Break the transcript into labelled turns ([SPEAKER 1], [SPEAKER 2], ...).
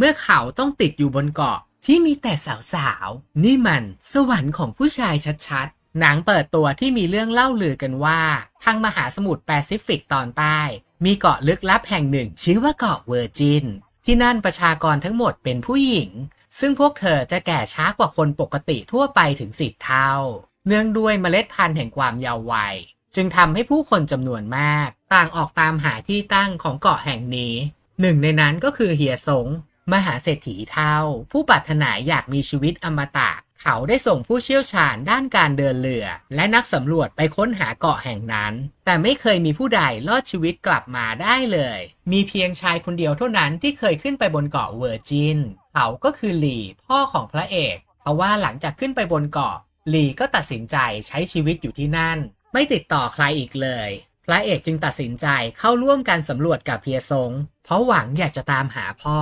[SPEAKER 1] เมื่อเขาต้องติดอยู่บนเกาะที่มีแต่สาวๆ นี่มันสวรรค์ของผู้ชายชัดๆ หนังเปิดตัวที่มีเรื่องเล่าลือกันว่า ทางมหาสมุทรแปซิฟิกตอนใต้ มีเกาะลึกลับแห่งหนึ่งชื่อว่าเกาะเวอร์จิน ที่นั่นประชากรทั้งหมดเป็นผู้หญิง ซึ่งพวกเธอจะแก่ช้ากว่าคนปกติทั่วไปถึงสิบเท่า เนื่องด้วยเมล็ดพันธุ์แห่งความเยาว์วัย จึงทำให้ผู้คนจำนวนมาก ต่างออกตามหาที่ตั้งของเกาะแห่งนี้ หนึ่งในนั้นก็คือเฮียสง มหาเศรษฐีเท่าผู้ปรารถนาอยากมีชีวิตอมตะ เขาได้ส่งผู้เชี่ยวชาญด้านการเดินเรือ และนักสำรวจไปค้นหาเกาะแห่งนั้น แต่ไม่เคยมีผู้ใดรอดชีวิตกลับมาได้เลย มีเพียงชายคนเดียวเท่านั้นที่เคยขึ้นไปบนเกาะเวอร์จินเขาก็คือหลีพ่อของพระเอกเพราะว่าหลังจากขึ้นไปบนเกาะหลีก็ตัดสินใจใช้ชีวิตอยู่ที่นั่น ไม่ติดต่อใครอีกเลยพระเอกจึงตัดสินใจเข้าร่วมการสำรวจกับเพียซงเพราะหวังอยากจะตามหาพ่อ